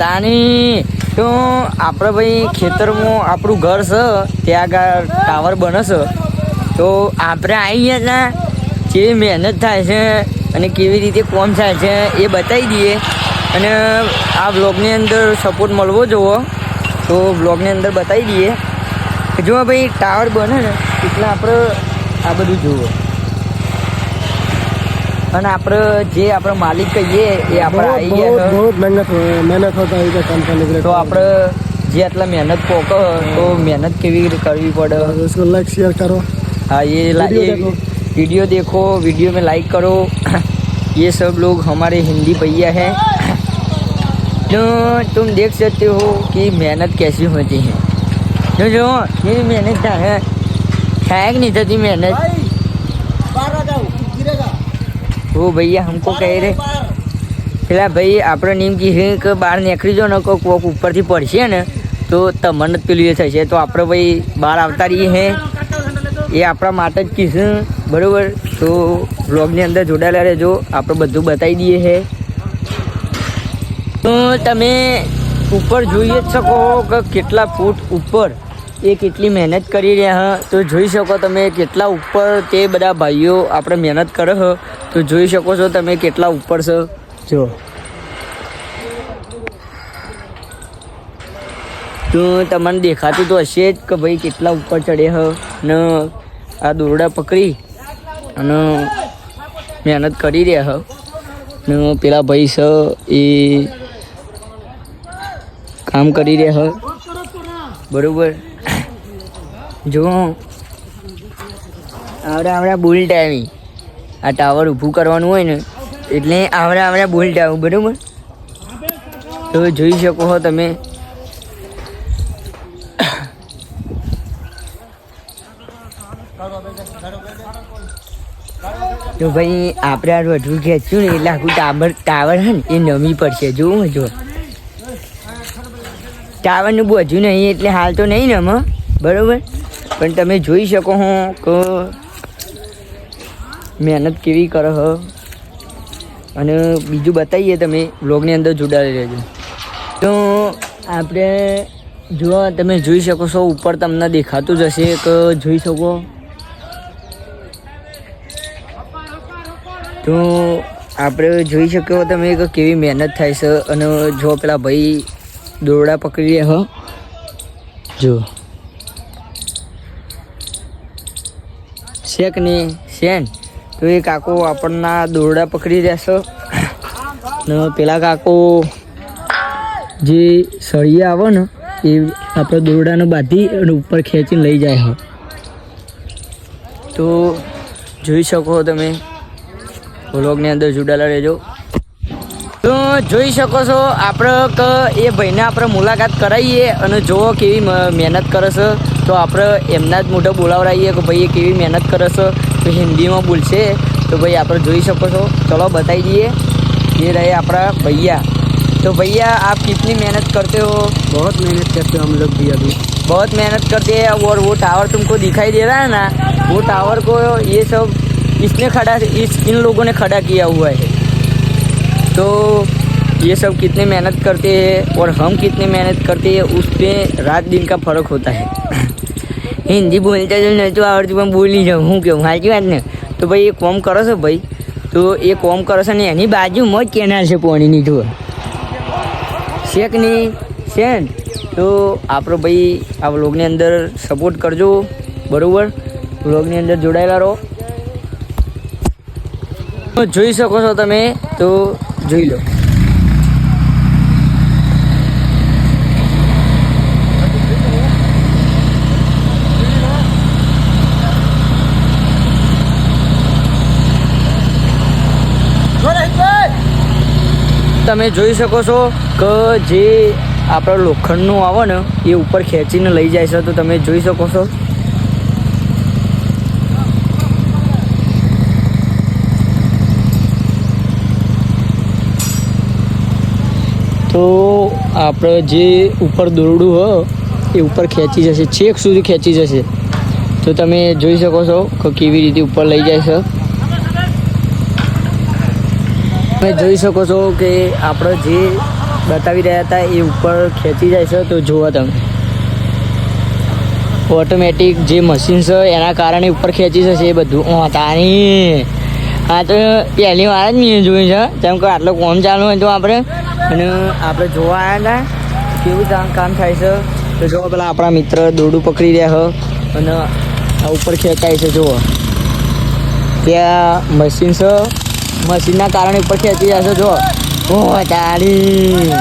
તાની તો આપણે ભાઈ ખેતરમાં આપણું ઘર છે, ત્યાં આગળ ટાવર બને છે. તો આપણે આવી ગયા હતા કેવી મહેનત થાય છે અને કેવી રીતે કોમ થાય છે એ બતાવી દઈએ. અને આ બ્લોગની અંદર સપોર્ટ મળવો જોવો. તો બ્લોગની અંદર બતાવી દઈએ. જો ભાઈ ટાવર બને ને, એટલે આપણે આ બધું જુઓ અને આપણે જે આપણે માલિક કહીએ એ આપણે આવી ગયા છે. बहुत मेहनत मेहनत होता है इधर काम करने के लिए તો આપણે જે આટલા મહેનત પોકો તો મહેનત કેવી રીતે કરવી પડે उसको लाइक शेयर करो हाँ ये ला- वीडियो ये देखो। वीडियो देखो वीडियो में लाइक करो ये सब लोग हमारे हिंदी भैया हैं तो तुम देख सकते हो कि मेहनत कैसी होती है जो जो ये मेहनत क्या है है कि नहीं थी मेहनत वो भैया हमको कह रहे પેલા ભાઈ આપણે નિયમ કીધું કે બહાર નીકળી જાઓ ને કોક કોક ઉપરથી પડશે ને તો તમને જ પેલું એ થશે તો આપણે ભાઈ બહાર આવતા રહીએ હે એ આપણા માટે જ કીધું બરાબર તો વ્લોગની અંદર જોડાયેલા રહેજો આપણે બધું બતાવી દઈએ હે તો તમે ઉપર જોઈ જ શકો કે કેટલા ફૂટ ઉપર એ કેટલી મહેનત કરી રહ્યા હ. તો જોઈ શકો તમે કેટલા ઉપર તે બધા ભાઈઓ આપણે મહેનત કરે હ. તો જોઈ શકો છો તમે કેટલા ઉપર છો જો. તો તમને દેખાતું તો હશે જ કે ભાઈ કેટલા ઉપર ચડે હ. ને આ દોરડા પકડી અને મહેનત કરી રહ્યા હ. ને પેલા ભાઈ છે એ કામ કરી રહ્યા હ. બરોબર? જો આવડા આવડા બોલ્ટ આવી. આ ટાવર ઊભું કરવાનું હોય ને, એટલે આવડા આવડા બોલ્ટ આવું, બરોબર? તો જોઈ શકો છો તમે. તો ભાઈ આપણે આ વધુ ખેંચ્યું ને એટલે આખું ટાવર ટાવર હે ને, એ નમી પડશે. જોવું જો ટાવરનું બોજ્યું નહીં, એટલે હાલ તો નહીં નમ બરાબર? પણ તમે જોઈ શકો હો કે મહેનત કેવી કરો હો. અને બીજું બતાવીએ તમે, વ્લોગની અંદર જોડાઈ રહેજો. તો આપણે જો તમે જોઈ શકો છો, ઉપર તમને દેખાતું જ હશે કે જોઈ શકો. તો આપણે જોઈ શકો તમે કે કેવી મહેનત થાય છે અને જો પેલા ભાઈ દોરડા પકડી રહ્યા હ. જો. શેક ને શેન? તો એ કાકો આપણના દોરડા પકડી રહેશે. ને પેલા કાકો જે સળિયા આવે ને, એ આપણે દોરડાને બાંધી અને ઉપર ખેંચીને લઈ જાય, હ. તો જોઈ શકો તમે. વ્લોગની અંદર જોડાયેલા રહેજો. તો જોઈ શકો છો આપણે કે એ ભાઈને આપણે મુલાકાત કરાવીએ અને જુઓ કેવી મ- મહેનત કરે છે તો આપણે એમના જ મોઢે બોલાવડાવીએ કે ભાઈ એ કેવી મહેનત કરે છે તો હિન્દીમાં બોલશે તો ભાઈ આપણે જોઈ શકો છો ચલો બતાવી દઈએ ये रहे अपना भैया तो भैया आप कितनी मेहनत करते हो बहुत मेहनत करते हैं हम लोग भी अभी बहुत मेहनत करते हैं और वो टावर तुमको दिखाई दे रहा है ना वो टावर को ये सब इसने खड़ा इस इन लोगों ने खड़ा किया हुआ है तो ये सब कितने मेहनत करते हैं और हम कितने मेहनत करते हैं उस पर रात दिन का फर्क होता है હિન્દી બોલતા તો નહોતું આવડતું પણ બોલી જાઉં હું કેવું સાચી વાત ને તો ભાઈ એ કોમ કરો છો ભાઈ તો એ કોમ કરો છો ને એની બાજુમાં જ કેનાલ છે પાણીની જુઓ શેક નહીં શેન તો આપણો ભાઈ આ વ્લોગની અંદર સપોર્ટ કરજો બરાબર વ્લોગની અંદર જોડાયેલા રહો તો જોઈ શકો છો તમે તો જોઈ લો. તમે જોઈ શકો છો કે જે આપણા લોખંડનું આવે ને એ ઉપર ખેંચીને લઈ જાય છે, તો તમે જોઈ શકો છો. તો આપણે જે ઉપર દોરડું હોય એ ઉપર ખેંચી જશે. છેક સુધી ખેંચી જશે. તો તમે જોઈ શકો છો કે કેવી રીતે ઉપર લઈ જાય છે. તમે જોઈ શકો છો કે આપણે જે બતાવી રહ્યા હતા એ ઉપર ખેંચી જાય છે. તો જુઓ તમે. ઓટોમેટિક જે મશીન છે, એના કારણે ઉપર ખેંચી જશે એ બધું. તારી. આ તો પહેલી વાર જ મેં જોયું છે. જેમ કે આટલો કોમ ચાલુ હોય તો આપણે અને આપણે જોવા આવ્યા હતા કેવું કામ કામ થાય છે? તો જુઓ પેલા આપણા મિત્ર દોરડું પકડી રહ્યા છે અને આ ઉપર ખેંચાય છે જુઓ ત્યાં મશીન છે મશીનના કારણે ઉપર ખેંચી જાય છે જુઓ ઓ તારી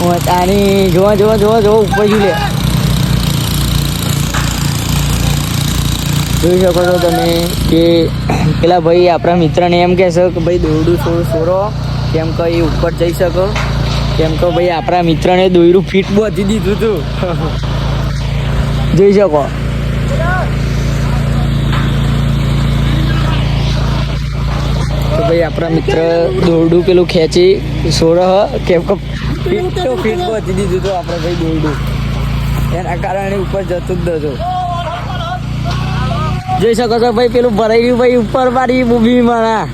ઓ તારી, જોવા જુઓ જુઓ જુઓ ઉપર લે? જોઈ શકો છો તમે કે પેલા ભાઈ આપણા મિત્રને એમ કહેશે કે, ભાઈ દોરડું સોરો સોરો કેમ કે ઉપર જઈ શકો? કેમ કે ભાઈ આપણા મિત્રને દોયરું ફિટ બાંધી દીધું હતું જોઈ શકો? તો ભાઈ આપણા મિત્ર દોરડું પેલું ખેંચી સોરહ કેમ કે ફિટ તો ફીટ બાંધી દીધું હતું આપણે ભાઈ દોરડું એના કારણે ઉપર જતું જ નતું જોઈ શકો છો ભાઈ, પેલું ભરાઈ ગયું ભાઈ ઉપર મારી મૂવી મારા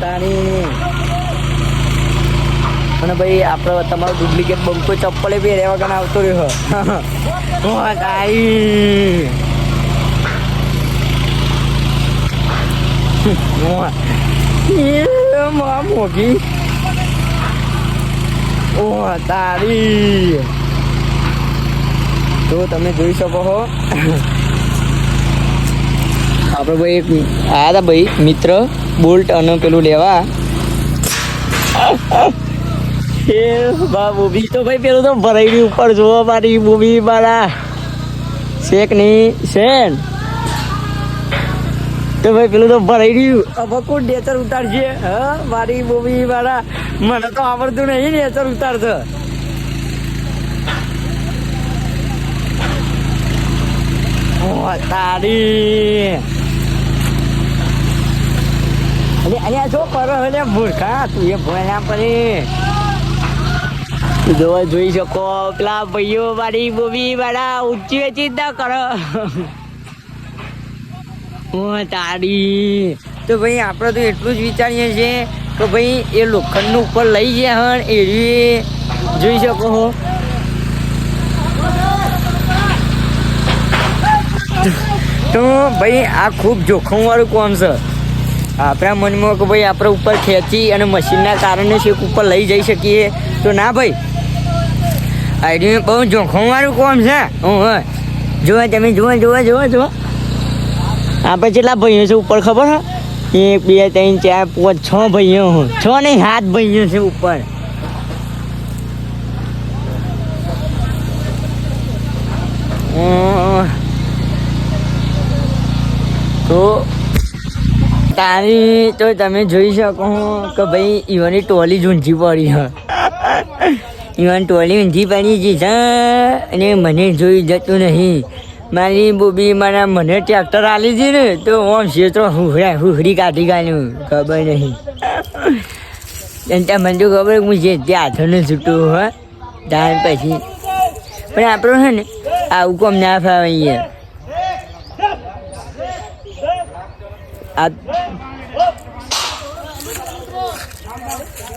તારી. અને ભાઈ, આપણે તમારો ડુપ્લિકેટ બંકો ચપ્પલે બી રહેવા વગર આવતો રહ્યો. તારી. મોગી. ઓ તારી. તો તમે જોઈ શકો છો આપણે ભાઈ, એક હતા ભાઈ મિત્ર બોલ્ટ અને પેલું લેવા. એ બા બોબી તો ભાઈ પેલું તો ભરાઈડી ઉપર જોવા મારી બોબી મારા. શેક નહીં, શેન? તો ભાઈ પેલું તો ભરાઈ રહ્યું હવે કોણ નેચર ઉતારશે હા, મારી બોબી મારા. મને તો આવડતું નહીં નેચર ઉતારતો. તારી. અરે જો કરો એટલે ભૂરખા તું એ ભોળ્યા પડી જો જોઈ શકો, પેલા ભાઈઓ વાળી, બોબી વાળા, ઊંચી ના કરો. તો ભાઈ, આપણે તો એટલું જ વિચારીએ છીએ કે ભાઈ, એ લોખંડનું ઉપર લઈ ગયા હણ એવી જોઈ શકો છો તો ભાઈ, આ ખૂબ જોખમવાળું કામ છે? આપણા મનમાં કે ભાઈ આપણે ઉપર ખેંચી અને મશીનના કારણે છેક ઉપર લઈ જઈ શકીએ. તો ના ભાઈ આઈડી બહુ જોખમવાળું કોમ છે. હું જુઓ તમે જોવા જોવા જુઓ જુઓ. આપણે કેટલા ભાઈઓ છે ઉપર ખબર છે એક, બે, ત્રણ, ચાર, પાંચ, છ ભાઈઓ હું. છ નહીં, સાત ભાઈઓ છે ઉપર. તો તારી તો તમે જોઈ શકો કે ભાઈ ઈવાની ટોલી જ ઊંધી પડી હ. ઈવન ટોલી ઊંધી પડી છે અને મને જોઈ જતું નહીં. મારી બોબી મારા મને ટ્રેક્ટર આલી હતી ને તો ઓમ ક્ષેત્રો હુહડા હુહડી કાઢી કાઢ્યું. ખબર નહીં. અને ત્યાં મને તો ખબર હું જે ત્યાં હાથોને છૂટું હોય ત્યાર પછી. પણ આપણો છે ને આવું કોમ ના ફાવે અહીંયા. આ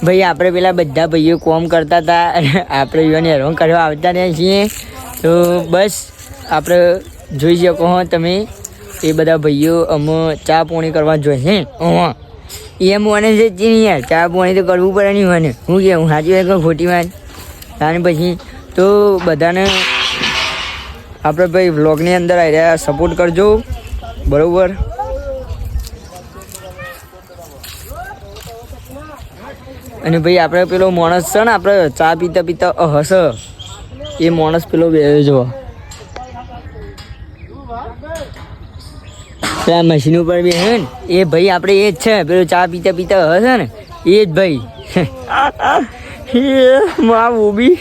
ભાઈ, આપણે પેલા બધા ભાઈઓ કોમ કરતા હતા આપણે યુવાને હેરાન કરવા આવતા રહ્યા છીએ. તો બસ, આપણે જોઈ શકો હો તમે, એ બધા ભાઈઓ અમે ચા પોણી કરવા જોઈએ હા એમ મને છે નહીં યાર, ચા પોણી તો કરવું પડે નહીં મને. હું કે, હું સાચી વાત ખોટી વાત. અને પછી તો બધાને આપણે ભાઈ વ્લોગની અંદર આવી રહ્યા સપોર્ટ કરજો. બરાબર? અને ભાઈ, આપણે પેલો માણસ છે ને, આપણે ચા પીતા પીતા હસ એ માણસ પેલો બે જો પેલા મશીન ઉપર બે હે ને, એ ભાઈ, આપણે એ જ છે, પેલો ચા પીતા પીતા હશે ને, એ જ ભાઈ. મા બોબી